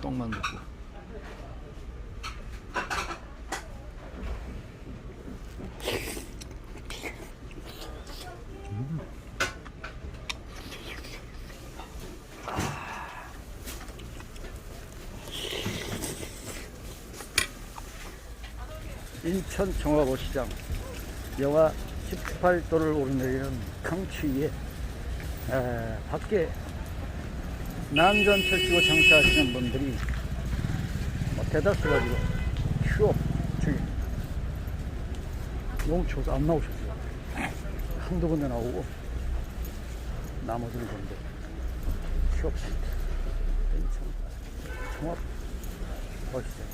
떡만 먹고. 인천 종합시장 영하 18도를 오르내리는 강추위에 에, 밖에 난전 펼치고 장사하시는 분들이 뭐 대다수 가 지금 휴업 중입니다. 너무 추워서 안 나오셨어요. 한두 군데 나오고 나머지는 근데 휴업 상태. 종합 어시장.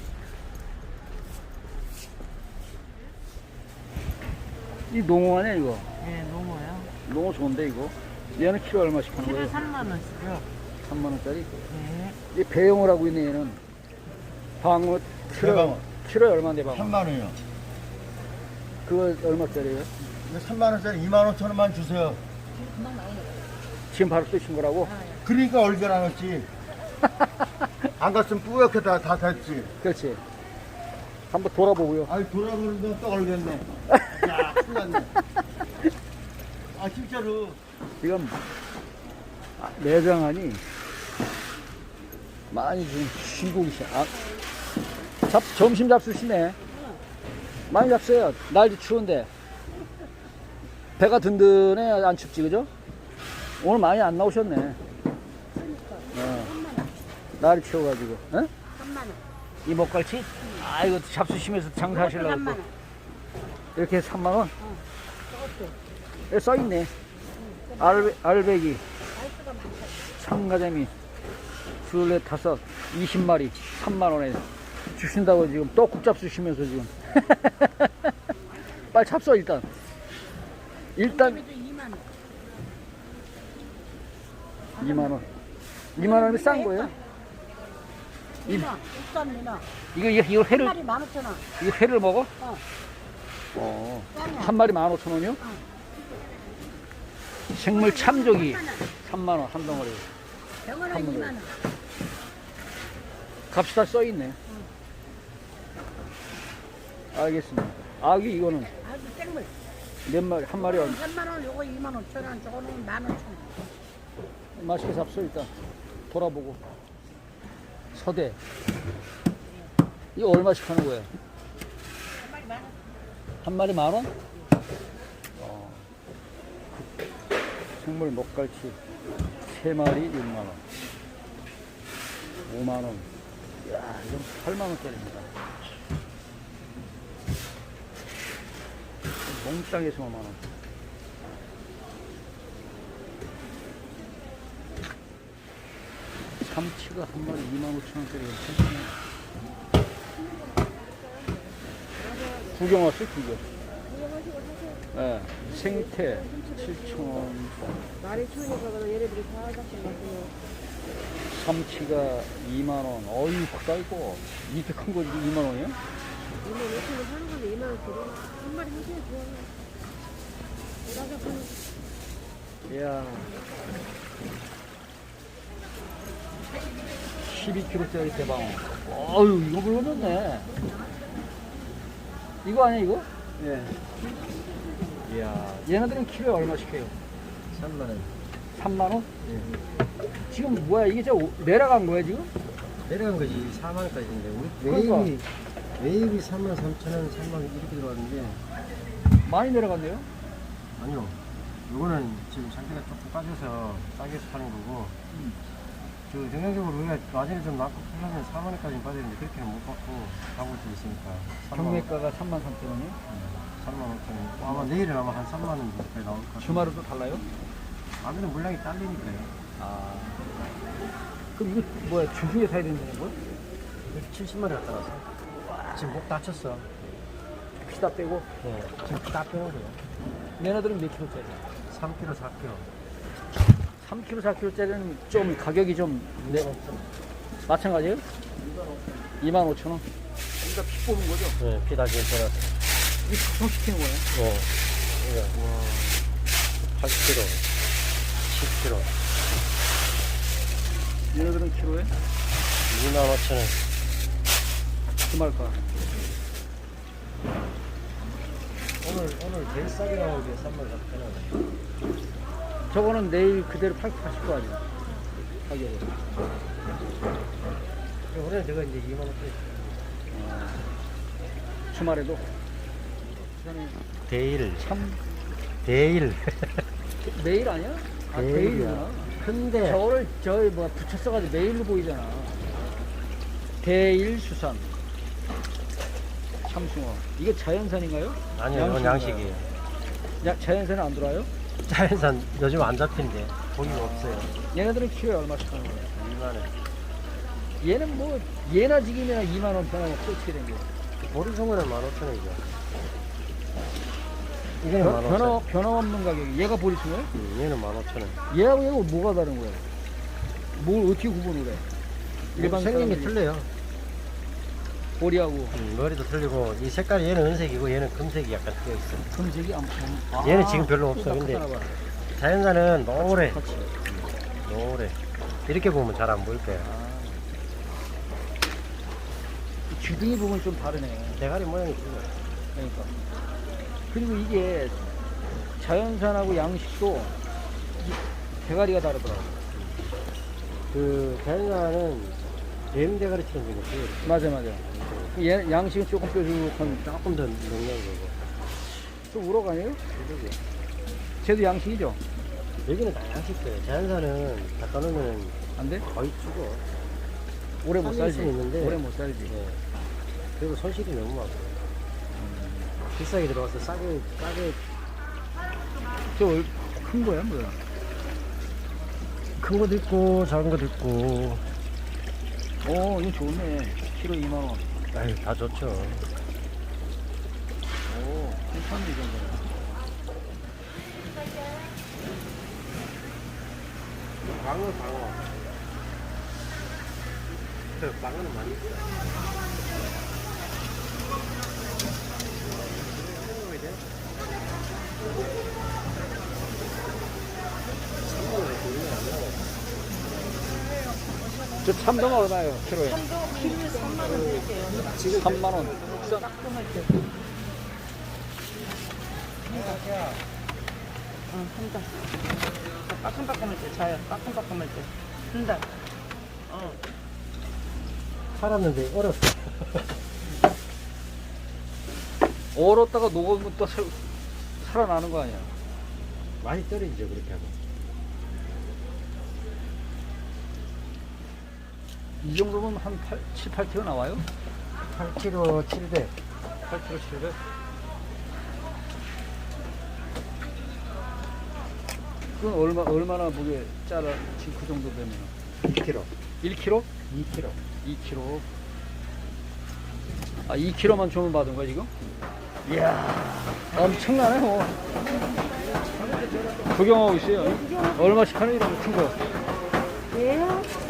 이 농어 아니야 이거? 네, 농어요. 농어 좋은데 이거? 얘는 키로 얼마씩 하는 거예요? 3만 원씩요. 3만 원짜리? 네. 이 배영어라고 있는 얘는 방어 키로 대방어. 키로에 얼마인데 방어? 3만 원이요. 그거 얼마짜리예요? 이거 3만 원짜리 2만 5천 원만 주세요. 지금 바로 쓰신 거라고? 그러니까 얼결 안 왔지. 안 갔으면 뿌옇게 다, 다 됐지. 그렇지. 한번 돌아보고요. 아이 돌아보는데 또 얼겠네. 야, 큰일 났네. 아, 진짜로. 지금 아, 매장안이 많이 지금 쉬고 계셔. 아, 잡, 점심 잡수시네. 많이 잡수요. 날도 추운데. 배가 든든해, 안 춥지, 그죠? 오늘 많이 안 나오셨네. 어. 날이 추워가지고. 어? 3만 원. 이 먹갈치? 아, 이거 잡수시면서 장사하시려고. 3만 또. 원. 이렇게 3만원? 여기 써있네. 알베, 알배기. 참가자미, 둘넷 다섯, 20마리, 3만원에 주신다고 지금 떡국 잡수시면서 지금. 빨리 잡숴, 일단. 일단 그래도 2만 원. 2만원. 2만원이면 싼 거예요? 이-. 이거, 이거, 이거 한 회를, 마리 15,000원. 이거 회를 먹어? 어. 어. 한 마리 15,000원이요? 생물 참조기 3만원 한 덩어리. 병원은 한 2만 마리. 원. 값이 다 써있네. 알겠습니다. 아기 이거는 아주 생물. 몇 마리, 한 마리 얼마? 3만 원, 요거 2만 5천 원, 저거는 1만 5천 원. 맛있게 잡숴 일단. 돌아보고. 서대. 이거 얼마씩 하는 거예요? 한 마리 만 원. 한 마리 만 원? 어. 생물 먹갈치 세 마리 6만 원. 5만 원. 야, 이건 8만 원짜리입니다. 몽땅에서 5만 원. 참치가 한 마리 2만 5천 원짜리가 괜찮네. 구경 왔어요, 구경. 예, 생태 7,000원, 말이 추우니까 얘네들이 다 잡고 먹어요. 삼치가 2만원. 어이, 크다, 이거. 이렇게 큰거 2만원이야? 2만 5천 원 사는 건데 2만 원 들어. 한 마리 하시면 좋아. 나가 보는 이야. 12kg짜리 대방어. 어유 이거 물건졌네. 이거 아니야, 이거? 예. 이야, 얘네들은 키로에 얼마씩 해요? 3만 원. 3만 원? 지금 뭐야, 이게 저 내려간 거야, 지금? 내려간 거지 4만 원까지인데 우리 그러니까. 웨이비 3만 3천 원, 3만 원 이렇게 들어왔는데 많이 내려갔네요? 아니요. 요거는 지금 상태가 조금 빠져서 싸게 파는 거고 음. 저 정상적으로 우리가 나중에 좀 낮고 풀려면 4만 원까지 빠지는데 그렇게는 못 받고 가고 있으니까 3만 원, 경매가가 3만 3천 원이요? 3만 5천 원. 아마 내일은 아마 한 3만 원 정도까지 나올 것 같아요. 주말은 또 달라요? 아무래도 물량이 딸리니까요. 아. 그럼 이거 뭐야 주중에 사야 된다는 거야? 그래서 70만 원 갖다 놨어. 지금 목 다쳤어. 피 다 빼고 네. 지금 다 빼고 그래요. 얘네들은 몇 킬로짜리? 3kg, 4kg. 3kg, 4kg짜리는 좀 가격이 좀 네. 마찬가지예요? 2만 5천 원. 우리가 피 뽑은 거죠? 네, 피다 지금 빼놨어. 이게 작동시키는 거예요? 네. 와. 80kg. 키로. 얘네들은 키로에? 2만 5천 원. 주말가. 오늘 오늘 제일 싸게 나오게 3만 4천 원. 저거는 내일 그대로 8, 80거 아니야? 가격으로. 올해 저거 이제 2만 원짜리. 아. 주말에도. 대일. 참. 대일. 내일 아니야? 아, 내일이야. 내일이구나. 근데 저거를 저기 뭐 붙였어가지고 매일로 보이잖아. 대일 수산. 참숭어. 이게 자연산인가요? 아니요, 이건 양식인가요? 양식이에요. 야, 자연산은 안 들어와요? 자연산 요즘 안 잡힌대. 고기가 없어요. 얘네들은 키로에 얼마씩 하는 거야? 2만 원. 얘는 뭐 얘나 지금이나 2만 원 변함없이 어떻게 된 거야? 보리송어는 15,000원이죠. 이거는 변- 15,000원. 변화 변함없는 가격이 얘가 보리숭어야? 음, 얘는 15,000원. 얘하고 얘하고 뭐가 다른 거야? 뭘 어떻게 구분을 해? 일반 생긴 게 사람들이 틀려요. 보리하고 음, 머리도 틀리고 이 색깔이 얘는 은색이고 얘는 금색이 약간 띄어 있어. 금색이 안 아, 얘는 지금 별로 없어, 근데. 자연산은 노래, 같이. 노래. 이렇게 보면 잘 안 보일 거야. 아. 이 귀둥이 부분 좀 다르네. 대가리 모양이 틀려. 그러니까. 그리고 이게 자연산하고 양식도 이 대가리가 다르더라고. 그 자연산은 뱀 대가리처럼 생겼어요. 맞아 맞아. 얘 양식은 조금 뾰족한 조금 더 능력이고. 좀 우럭 아니에요? 쟤도 양식이죠? 여기는 다 양식돼요. 자연산은 갖다 놓으면 안 돼? 거의 죽어. 오래 못 살릴 살지. 수는 있는데. 오래 못 살지. 네. 그리고 손실이 너무 많고. 비싸게 들어와서 싸게, 싸게 저 큰 거야 뭐야? 큰 것도 있고 작은 것도 있고. 오 이거 좋네. 키로 2만 원. 아유, 다 좋죠. 오 괜찮네 이 정도면. 광어. 그 광어는 많이 있어. 저 참돔은 얼마예요? 키로에? 참돔 키로에 3만 원 드릴게요. 지금 3만 원. 어, 한다. 빠끔빠끔할 때 자요. 빠끔빠끔할 때. 한다. 어. 살았는데 얼었어. 얼었다가 녹으면 또 살, 살아나는 거 아니야? 많이 떨어지죠, 그렇게 하면. 이 정도면 한 8, 7, 8kg 나와요? 8kg 700. 8kg 700. 그건 얼마 얼마나 무게 짜라 그 정도 되면 1kg. 1kg? 2kg. 2kg. 아 2kg만 주문 받은 거야 지금? 이야 엄청나네 뭐. 구경하고 있어요. 얼마씩 하는 이런 큰 거. 예.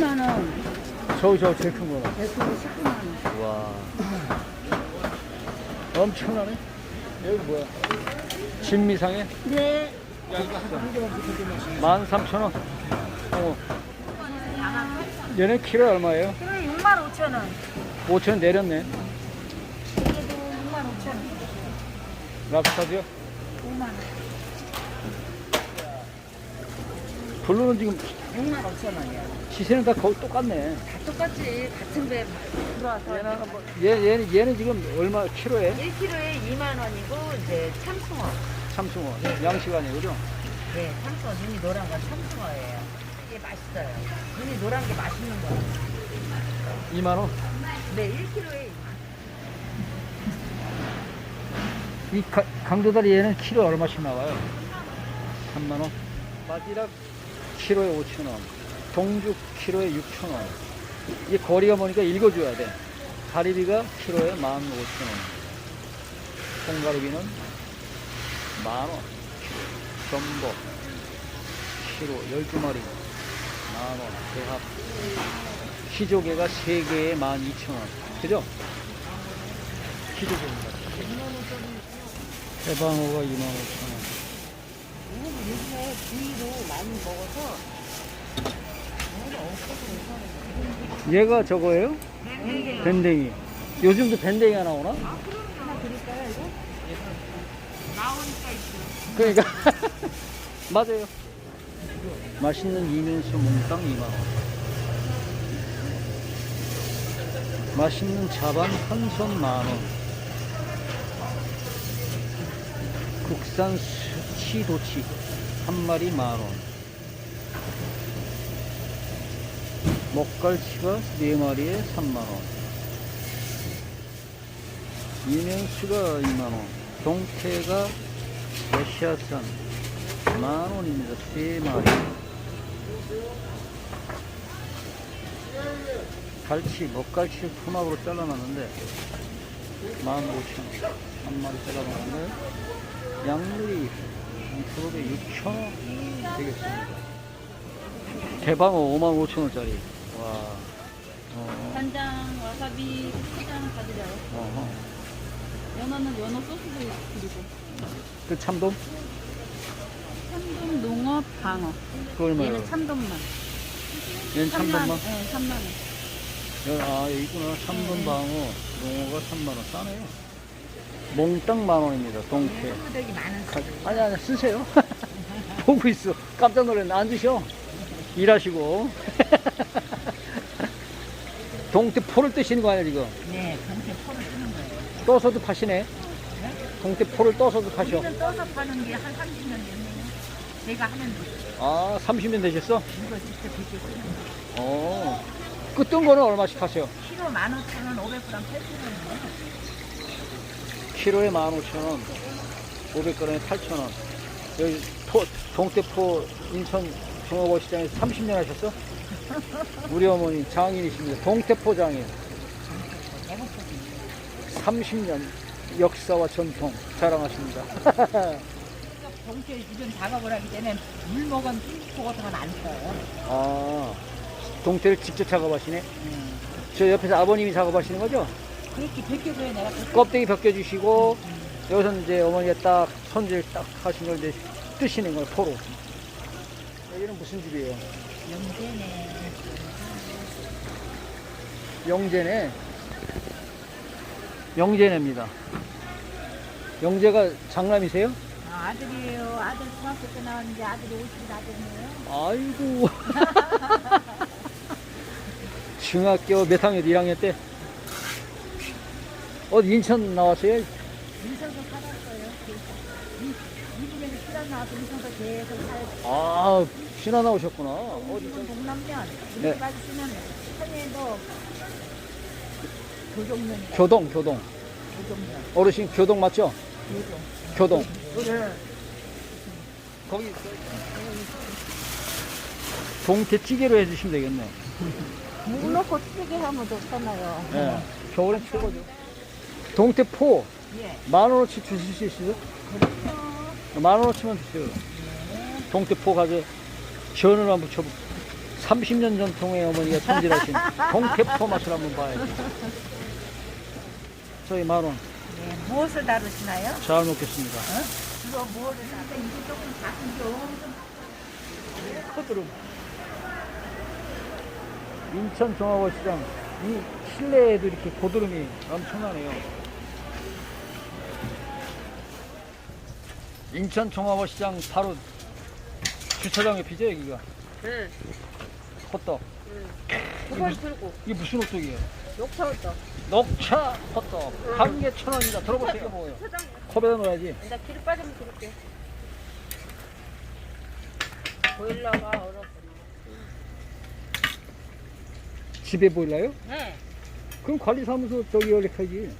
10만 원. 저거 저거 제일 큰 거는. 100kg 19만 원. 와. 엄청나네. 여기 뭐야? 진미상에 네. 13,000원. 어. 얘네 키로 얼마예요? 이거 6만 5천 원. 5천 원 내렸네. 이게 6만 5천 원. 랍스타도요? 5만 원. 블루는 지금 6만 5천 원이야. 시세는 다 거의 똑같네. 다 똑같이 같은 배 들어와서 얘는, 뭐- 얘, 얘는, 얘는 지금 얼마 키로에? 1kg에 2만 원이고 이제 참숭어. 참숭어. 양식 아니에요, 그죠? 네, 참숭어. 눈이 노란 건 참숭어예요. 이게 맛있어요. 눈이 노란 게 맛있는 거예요. 2만원. 네, 1kg에 이 가- 강도다리 얘는 키로 얼마씩 나와요? 3만원. 바지락 키로에 5천 원. 동죽 키로에 6천 원. 이 거리가 보니까 읽어줘야 돼. 가리비가 키로에 15,000원. 통가리비는 만원. 전복 키로 12마리 만원. 대합. 키조개가 3개에 12,000원. 그죠? 키조개입니다. 대방어가 25,000원. 요즘에 구이도 많이 먹어서 없어서. 얘가 저거예요? 밴댕이. 요즘도 밴댕이가 나오나? 하나 드릴까요, 이거? 나오니까 있어. 그러니까 맞아요. 맛있는 이면수 몽땅 2만 원. 맛있는 자반 한손 만 원. 국산 수- 치 도치 한 마리 만 원. 먹갈치가 네 마리에 3만 원. 이면수가 2만 원. 동태가 러시아산 만 원입니다. 세 마리. 갈치, 먹갈치를 토막으로 잘라놨는데 만 오천 원. 한 마리 잘라놨는데 양물이 한 그룹에 6천 원 되겠습니다. 대방어 5만 5천 원짜리. 와. 어, 간장, 와사비, 초장 다 드려요. 어허. 연어는 연어 소스도 드리고. 그 참돔? 참돔, 농어, 방어. 그 얼마예요? 얘는 참돔만. 얘는 3만, 참돔만? 네, 3만 원. 여기, 아, 여기 있구나. 참돔 방어. 농어가 3만원. 싸네요. 몽땅 만 원입니다. 동태. 되게 많은 가- 아니, 아니, 쓰세요. 보고 있어. 깜짝 놀랐네. 안 드셔. 일하시고. 동태 포를 뜨시는 거 아니야, 지금? 네, 동태 포를 쓰는 거예요. 떠서도 파시네. 동태 포를 떠서도 파셔. 우리는 떠서 파는 게 한 30년 됐네요. 제가 하는 아, 30년 되셨어? 이거 직접 이렇게 쓰는 거. 어. 그 뜬 거는 얼마씩 파세요? 키로 15,000원, 500g 8,000원이에요. 키로에 15,000원, 500g에 8,000원. 여기 포, 동태포 인천 종업원시장에서 30년 하셨어? 우리 어머니 장인이십니다. 동태포 장인. 30년 역사와 전통 자랑하십니다. 동태 이런 작업을 하기 전에 물 먹은 건안 써요. 아, 동태를 직접 작업하시네? 저 옆에서 아버님이 작업하시는 거죠? 그렇게 벗겨줘야 내가 그 껍데기 벗겨주시고, 여기서 이제 어머니가 딱 손질 딱 하신 걸 이제 뜨시는 거예요, 포로. 여기는 무슨 집이에요? 영재네. 영재네. 영재네입니다. 영재가 장남이세요? 아, 아들이에요. 아들 중학교 때 나왔는데 아들이 50이 아들이네요. 아이고. 중학교 몇 학년? 1학년 때? 어디 인천 나왔어요? 인천서 살았어요. 이- 이북에서 실안 나와서 인천서 계속 살고. 아, 신화 나오셨구나. 어디? 이건 동남면. 네. 이렇게 봐주시면 천에도 교종면, 교동, 교동. 교종면, 어르신 교동 맞죠? 교종. 교동. 네. 거기 동태찌개로 해주시면 되겠네. 무 넣고 찌개 하면 좋잖아요. 예. 겨울엔 최고죠. 동태포 예. 만 원어치 주실 수 있어요? 만 원어치만 주세요. 동태포 가져 전을 한번 붙여. 30년 전통의 어머니가 손질하신 동태포 맛을 한번 봐야지. 저희 만 원. 네. 무엇을 다루시나요? 잘 먹겠습니다. 주로 무엇을 다루 이게 조금 작은 게 엄청 커드름. 인천 종합시장 이 실내에도 이렇게 고드름이 엄청나네요. 인천 종합시장 바로 주차장 옆이죠 여기가 네. 호떡. 그걸 들고 이게 무슨 호떡이에요? 녹차부터 녹차 호떡 한개 천 원이다. 들어보세요 뭐예요? 컵에다 넣어야지. 나 기름 빠지면 드릴게 보일러가 얼었구나 집에 보일라요? 네 그럼 관리사무소 저기 연락하지.